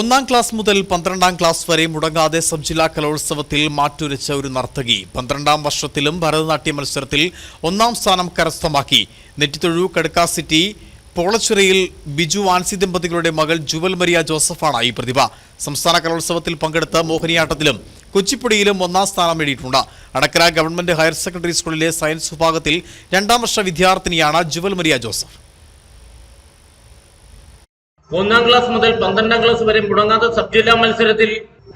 ഒന്നാം ക്ലാസ് മുതൽ പന്ത്രണ്ടാം ക്ലാസ് വരെ മുടങ്ങാതെ സബ് ജില്ലാ കലോത്സവത്തിൽ മാറ്റുരച്ച ഒരു നർത്തകി പന്ത്രണ്ടാം വർഷത്തിലും ഭരതനാട്യ മത്സരത്തിൽ ഒന്നാം സ്ഥാനം കരസ്ഥമാക്കി. നെറ്റിത്തൊഴു കടുക്കാ സിറ്റി പോളച്ചിറയിൽ ബിജു ആൻസി ദമ്പതികളുടെ മകൾ ജുവൽ മരിയ ജോസഫാണ് ഈ പ്രതിഭ. സംസ്ഥാന കലോത്സവത്തിൽ പങ്കെടുത്ത മോഹിനിയാട്ടത്തിലും കൊച്ചിപ്പുടിയിലും ഒന്നാം സ്ഥാനം നേടിയിട്ടുണ്ട്. അടക്കര ഗവൺമെന്റ് ഹയർ സെക്കൻഡറി സ്കൂളിലെ സയൻസ് വിഭാഗത്തിൽ രണ്ടാം വർഷ വിദ്യാർത്ഥിനിയാണ് ജുവൽ മരിയ ജോസഫ്. ഒന്നാം ക്ലാസ് മുതൽ പന്ത്രണ്ടാം ക്ലാസ് വരെ മുടങ്ങാത്ത സബ് ജില്ലാ മത്സരത്തിൽ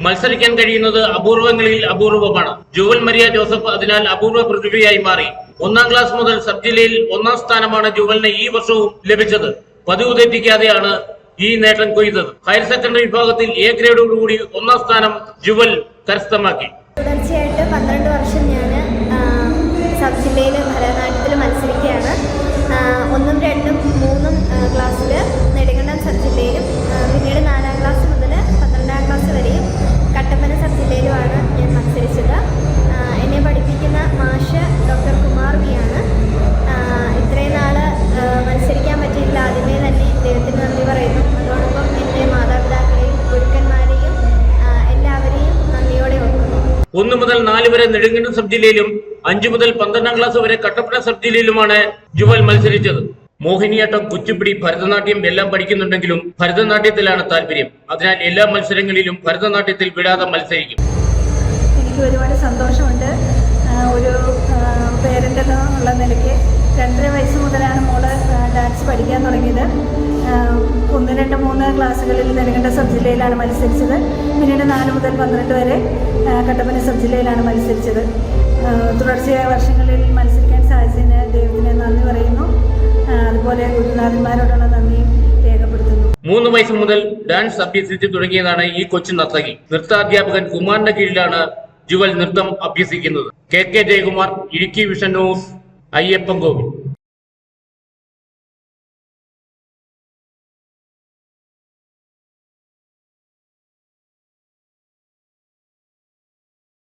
മത്സരിക്കാൻ കഴിയുന്നത് അപൂർവങ്ങളിൽ അപൂർവമാണ്. ജുവൽ മരിയ ജോസഫ് അതിനാൽ അപൂർവ പ്രതിഭയായി മാറി. ഒന്നാം ക്ലാസ് മുതൽ സബ് ജില്ലയിൽ ഒന്നാം സ്ഥാനമാണ് ജുവലിന് ഈ വർഷവും ലഭിച്ചത്. പതിവ് തെറ്റിക്കാതെയാണ് ഈ നേട്ടം കൊയ്തത്. ഹയർ സെക്കൻഡറി വിഭാഗത്തിൽ എ ഗ്രേഡോടുകൂടി ഒന്നാം സ്ഥാനം ജുവൽ കരസ്ഥമാക്കി. തുടർച്ചയായിട്ട് പന്ത്രണ്ട് വർഷം ഞാൻ സബ് ജില്ലയിൽ ഭരതനാട്യത്തിൽ മത്സരിക്കുകയാണ്. ഒന്നും രണ്ടും ഒന്ന് മുതൽ നാല് വരെ നെടുങ്കണ്ടം സബ് ജില്ലയിലും അഞ്ചു മുതൽ പന്ത്രണ്ടാം ക്ലാസ് വരെ കട്ടപ്പന സബ് ജില്ലയിലുമാണ് ജുവൽ മത്സരിച്ചത്. മോഹിനിയാട്ടം കുച്ചിപ്പിടി ഭരതനാട്യം എല്ലാം പഠിക്കുന്നുണ്ടെങ്കിലും ഭരതനാട്യത്തിലാണ് താല്പര്യം. അതിനാൽ എല്ലാ മത്സരങ്ങളിലും ഭരതനാട്യത്തിൽ വിടാതെ മത്സരിക്കും. എനിക്ക് ഒരുപാട് സന്തോഷമുണ്ട്. ഒരു പേരന്റ് എന്നുള്ള നിലയ്ക്ക് രണ്ടര വയസ്സ് മുതലാണ് മോൾ ഡാൻസ് പഠിക്കാൻ തുടങ്ങിയത്. ഒന്ന് രണ്ട് മൂന്ന് ക്ലാസ്സുകളിൽ നെടുങ്കണ്ട സബ് ജില്ലയിലാണ് മത്സരിച്ചത്. പിന്നീട് നാല് മുതൽ പന്ത്രണ്ട് വരെ കട്ടപ്പന സബ് ജില്ലയിലാണ് മത്സരിച്ചത് തുടർച്ചയായ വർഷങ്ങളിൽ മത്സരിക്കാൻ സാധിച്ചതിന് ദൈവത്തിന് നന്ദി പറയുന്നു. അതുപോലെ ഗുരുനാഥന്മാരോടുള്ള നന്ദിയും മൂന്ന് വയസ്സ് മുതൽ ഡാൻസ് അഭ്യസിച്ച് തുടങ്ങിയതാണ് ഈ കൊച്ചു നർത്തകി. നൃത്താധ്യാപകൻ കുമാറിന്റെ കീഴിലാണ് ജുവൽ നൃത്തം അഭ്യസിക്കുന്നത്. K K Jayakumar Idukki vision news Ayyappan Kovil.